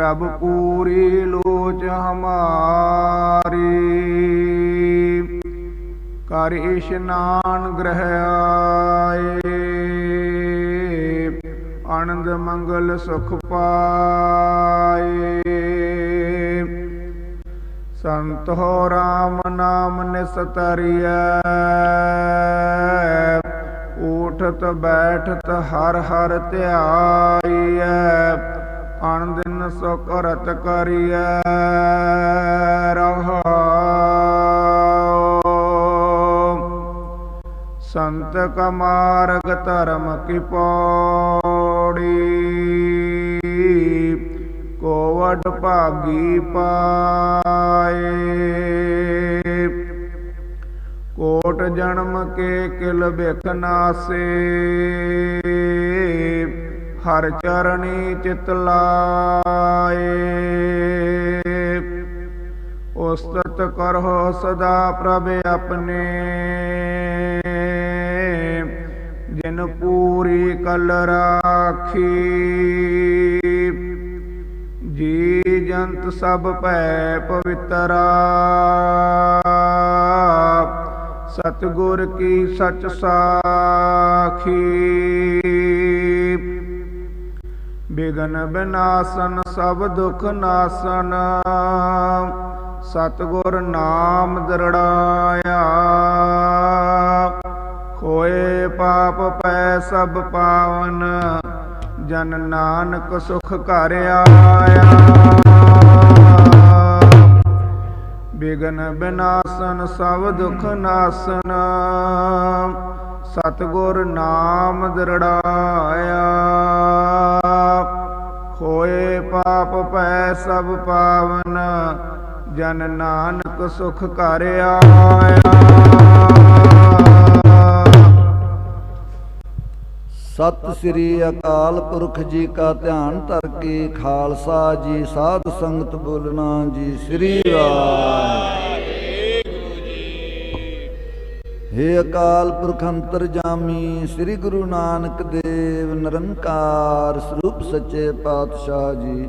ਪ੍ਰਭ ਪੂਰੀ ਲੋਚ ਹਮਾਰੀ। ਕਰ ਇਸ਼ਨਾਨ ਗ੍ਰਹਿ ਆਏ, ਆਨੰਦ ਮੰਗਲ ਸੁਖ ਪਾਏ। ਸੰਤ ਹੋ ਰਾਮ ਨਾਮ ਨਿਸਤਰੀਐ ਉਠਤ ਬੈਠਤ ਹਰ ਹਰ ਧਿਆਈਐ। ਅਣ ਸੋ ਕਰਤ ਕਰੀਐ ਰਹਾਉ ਸੰਤ ਕਮਾਰਗ ਧਰਮ ਕੀ ਪੌੜੀ, ਕੋਵਡ ਭਾਗੀ ਪਾਏ। ਕੋਟ ਜਨਮ ਕੇ ਕਿਲ ਬਿਖ ਨਾਸੇ, ਹਰ ਚਰਣੀ ਚਿਤ ਲਾਏ। ਉਸਤਤ ਕਰੋ ਸਦਾ ਪ੍ਰਭ ਆਪਣੇ। ਜਿਨ ਪੂਰੀ ਕਲ ਰਾਖੀ। ਜੀ ਜੰਤ ਸਭ ਭੈ ਪਵਿੱਤਰਾ ਸਤਿਗੁਰ ਕੀ ਸਚ ਸਾਖੀ। ਬਿਗਨ ਬਿਨਾਸਨ, ਸਭ ਦੁਖ ਨਾਸਨ। ਸਤਿਗੁਰ ਨਾਮ ਦਰੜਾਇਆ। ਹੋਏ ਪਾਪ ਪੈ ਸਭ ਪਾਵਨ, ਜਨ ਨਾਨਕ ਸੁਖ ਘਰ ਆਇਆ। ਬਿਗਨ ਬਿਨਾਸਨ, ਸਭ ਦੁਖ ਨਾਸਨ। ਸਤਿਗੁਰ ਨਾਮ ਦਰੜਾਇਆ। ਸਭ ਪਾਵਨ, ਜਨ ਨਾਨਕ ਸੁਖ ਘਰ ਆਇਆ। ਸਤਿ ਸ੍ਰੀ ਅਕਾਲ ਪੁਰਖ ਜੀ ਕਾ ਧਿਆਨ ਧਰ ਕੇ ਖਾਲਸਾ ਜੀ, ਸਾਧ ਸੰਗਤ ਬੋਲਣਾ ਜੀ, ਸ੍ਰੀ ਵਾਹਿਗੁਰੂ ਜੀ ਅਕਾਲ ਪੁਰਖ ਅੰਤਰ ਜਾਮੀ ਸ੍ਰੀ ਗੁਰੂ ਨਾਨਕ ਦੇਵ, ਨਿਰੰਕਾਰ ਸਰੂਪ ਸੱਚੇ ਪਾਤਸ਼ਾਹ ਜੀ।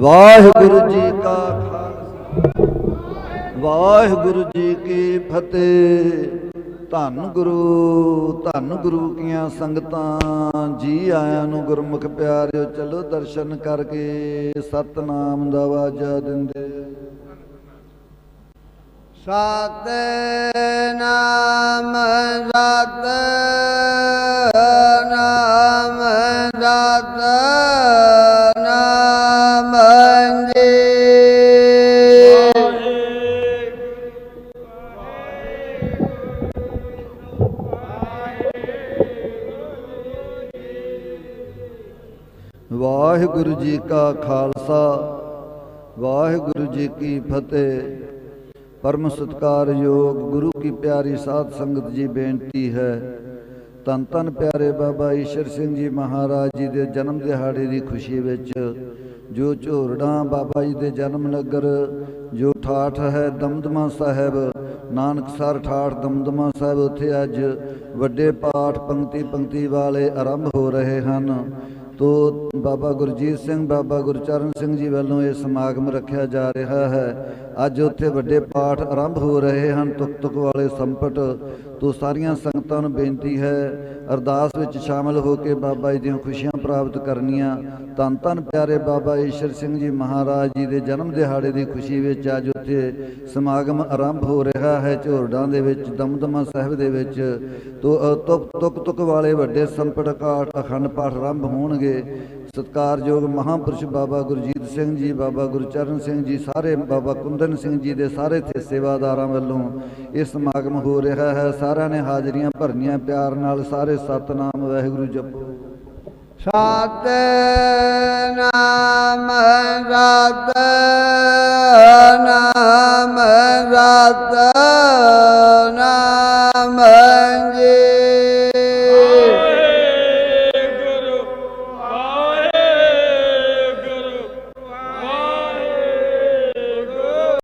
ਵਾਹਿਗੁਰੂ ਜੀ ਕਾ ਖਾਲਸਾ। ਵਾਹਿਗੁਰੂ ਜੀ ਕੀ ਫਤਿਹ। ਧੰਨ ਗੁਰੂ ਧੰਨ ਗੁਰੂ ਕੀਆਂ ਸੰਗਤਾਂ, ਜੀ ਆਇਆਂ ਨੂੰ ਗੁਰਮੁਖ ਪਿਆਰਿਓ, ਚਲੋ ਦਰਸ਼ਨ ਕਰਕੇ ਸਤਨਾਮ ਦਾ ਵਾਜਾ ਦਿੰਦੇ। ਸਤ ਨਾਮ ਨਾਮ ਸਤ ਵਾਹਿਗੁਰੂ ਜੀ ਕਾ ਖਾਲਸਾ, ਵਾਹਿਗੁਰੂ ਜੀ ਕੀ ਫਤਿਹ। ਪਰਮ ਸਤਕਾਰਯੋਗ ਗੁਰੂ ਕੀ ਪਿਆਰੀ ਸਾਧ ਸੰਗਤ ਜੀ, ਬੇਨਤੀ ਹੈ ਤਨ ਤਨ ਪਿਆਰੇ ਬਾਬਾ ਈਸ਼ਰ ਸਿੰਘ ਜੀ ਮਹਾਰਾਜ ਜੀ ਦੇ ਜਨਮ ਦਿਹਾੜੇ ਦੀ ਖੁਸ਼ੀ ਵਿੱਚ ਜੋ ਝੋਰੜਾਂ ਬਾਬਾ ਜੀ ਦੇ ਜਨਮ ਨਗਰ, ਜੋ ਠਾਠ ਹੈ ਦਮਦਮਾ ਸਾਹਿਬ ਨਾਨਕਸਰ ਠਾਠ ਦਮਦਮਾ ਸਾਹਿਬ, ਉੱਥੇ ਅੱਜ ਵੱਡੇ ਪਾਠ ਪੰਕਤੀ ਪੰਕਤੀ ਵਾਲੇ ਆਰੰਭ ਹੋ ਰਹੇ ਹਨ। ਤੋ ਬਾਬਾ ਗੁਰਜੀਤ ਸਿੰਘ, ਬਾਬਾ ਗੁਰਚਰਨ ਸਿੰਘ ਜੀ ਵੱਲੋਂ ਇਹ ਸਮਾਗਮ ਰੱਖਿਆ ਜਾ ਰਿਹਾ ਹੈ। ਅੱਜ ਉੱਥੇ ਵੱਡੇ ਪਾਠ ਆਰੰਭ ਹੋ ਰਹੇ ਹਨ। ਤੁਕ ਤੁਕ ਵਾਲੇ ਸੰਪਟ ਤੋਂ ਸਾਰੀਆਂ ਸੰਗਤਾਂ ਨੂੰ ਬੇਨਤੀ ਹੈ, ਅਰਦਾਸ ਵਿੱਚ ਸ਼ਾਮਲ ਹੋ ਕੇ ਬਾਬਾ ਜੀ ਦੀਆਂ ਖੁਸ਼ੀਆਂ ਪ੍ਰਾਪਤ ਕਰਨੀਆਂ। ਧੰਨ ਧੰਨ ਪਿਆਰੇ ਬਾਬਾ ਈਸ਼ਰ ਸਿੰਘ ਜੀ ਮਹਾਰਾਜ ਜੀ ਦੇ ਜਨਮ ਦਿਹਾੜੇ ਦੀ ਖੁਸ਼ੀ ਵਿੱਚ ਅੱਜ ਉੱਥੇ ਸਮਾਗਮ ਆਰੰਭ ਹੋ ਰਿਹਾ ਹੈ। ਝੋਰਡਾਂ ਦੇ ਵਿੱਚ, ਦਮਦਮਾ ਸਾਹਿਬ ਦੇ ਵਿੱਚ ਤੋ ਤੁਕ ਤੁਕ ਤੁਕ ਵਾਲੇ ਵੱਡੇ ਸੰਪਟ ਕਾਟ ਅਖੰਡ ਪਾਠ ਆਰੰਭ ਹੋਣਗੇ। ਸਤਕਾਰਯੋਗ ਮਹਾਂਪੁਰਸ਼ ਬਾਬਾ ਗੁਰਜੀਤ ਸਿੰਘ ਜੀ, ਬਾਬਾ ਗੁਰਚਰਨ ਸਿੰਘ ਜੀ, ਸਾਰੇ ਬਾਬਾ ਕੁੰਦਨ ਸਿੰਘ ਜੀ ਦੇ ਸਾਰੇ ਇੱਥੇ ਸੇਵਾਦਾਰਾਂ ਵੱਲੋਂ ਇਹ ਸਮਾਗਮ ਹੋ ਰਿਹਾ ਹੈ। ਸਾਰਿਆਂ ਨੇ ਹਾਜ਼ਰੀਆਂ ਭਰਨੀਆਂ। ਪਿਆਰ ਨਾਲ ਸਾਰੇ ਸਤਨਾਮ, ਵਾਹਿਗੁਰੂ ਜਪੋ। ਸਤ ਨਾਮ ਸਤ